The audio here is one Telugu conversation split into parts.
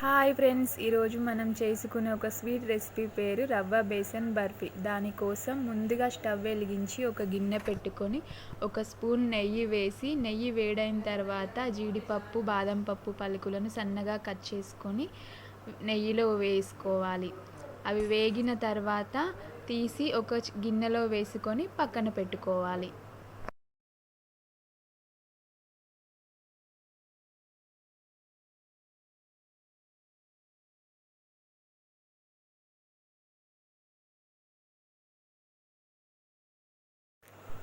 హాయ్ ఫ్రెండ్స్ ఈరోజు మనం చేసుకునే ఒక స్వీట్ రెసిపీ పేరు రవ్వ బేసన్ బర్ఫీ. దానికోసం ముందుగా స్టవ్ వెలిగించి ఒక గిన్నె పెట్టుకొని ఒక స్పూన్ నెయ్యి వేసి నెయ్యి వేడైన తర్వాత జీడిపప్పు బాదం పప్పు పలుకులను సన్నగా కట్ చేసుకొని నెయ్యిలో వేసుకోవాలి. అవి వేగిన తర్వాత తీసి ఒక గిన్నెలో వేసుకొని పక్కన పెట్టుకోవాలి.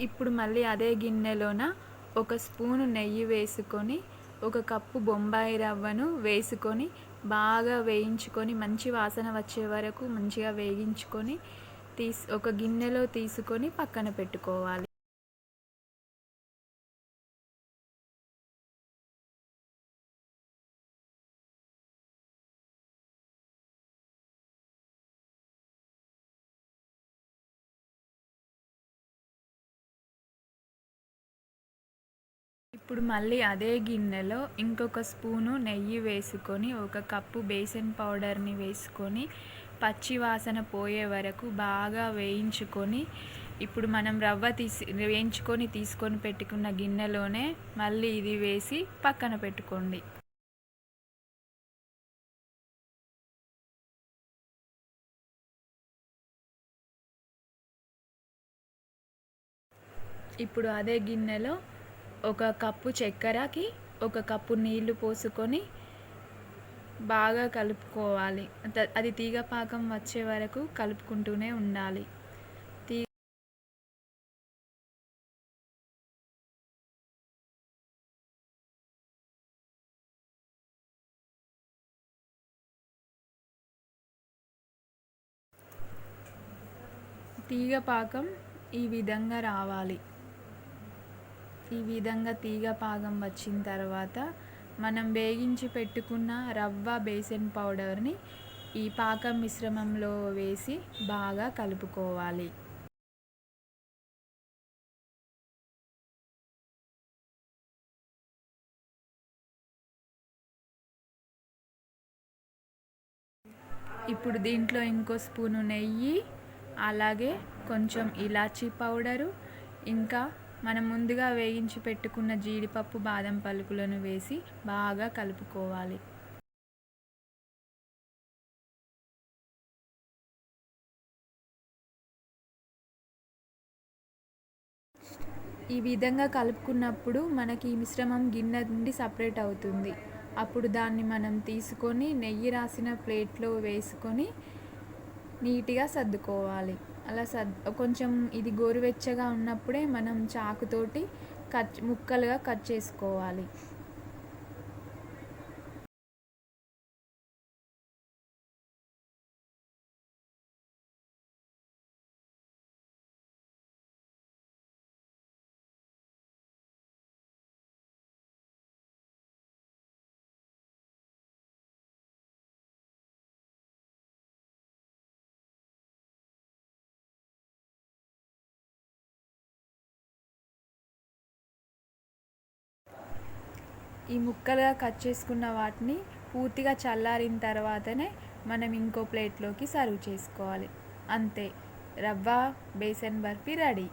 ఇప్పుడు మళ్ళీ అదే గిన్నెలోన ఒక స్పూను నెయ్యి వేసుకొని ఒక కప్పు బొంబాయి రవ్వను వేసుకొని బాగా వేయించుకొని మంచి వాసన వచ్చే వరకు మంచిగా వేగించుకొని తీసి ఒక గిన్నెలో తీసుకొని పక్కన పెట్టుకోవాలి. ఇప్పుడు మళ్ళీ అదే గిన్నెలో ఇంకొక స్పూను నెయ్యి వేసుకొని ఒక కప్పు బేసన్ పౌడర్ని వేసుకొని పచ్చి వాసన పోయే వరకు బాగా వేయించుకొని ఇప్పుడు మనం రవ్వ తీసి వేయించుకొని తీసుకొని పెట్టుకున్న గిన్నెలోనే మళ్ళీ ఇది వేసి పక్కన పెట్టుకోండి. ఇప్పుడు అదే గిన్నెలో ఒక కప్పు చక్కెరకి ఒక కప్పు నీళ్ళు పోసుకొని బాగా కలుపుకోవాలి. అది తీగ పాకం వచ్చే వరకు కలుపుకుంటూనే ఉండాలి. తీ తీగ పాకం ఈ విధంగా రావాలి. ఈ విధంగా తీగ పాకం వచ్చిన తర్వాత మనం వేగించి పెట్టుకున్న రవ్వ బేసన్ పౌడర్ని ఈ పాకం మిశ్రమంలో వేసి బాగా కలుపుకోవాలి. ఇప్పుడు దీంట్లో ఇంకో స్పూను నెయ్యి అలాగే కొంచెం ఇలాచీ పౌడరు ఇంకా మనం ముందుగా వేయించి పెట్టుకున్న జీడిపప్పు బాదం పలుకులను వేసి బాగా కలుపుకోవాలి. ఈ విధంగా కలుపుకున్నప్పుడు మనకి ఈ మిశ్రమం గిన్నె నుండి సపరేట్ అవుతుంది. అప్పుడు దాన్ని మనం తీసుకొని నెయ్యి రాసిన ప్లేట్లో వేసుకొని నీట్గా సర్దుకోవాలి. అలా సద్ కొంచెం ఇది గోరువెచ్చగా ఉన్నప్పుడే మనం చాకుతోటి కట్ ముక్కలుగా కట్ చేసుకోవాలి. ఈ ముక్కలుగా కట్ చేసుకున్న వాటిని పూర్తిగా చల్లారిన తర్వాతనే మనం ఇంకో ప్లేట్లోకి సర్వ్ చేసుకోవాలి. అంతే. రవ్వ బేసన్ బర్ఫీ రెడీ.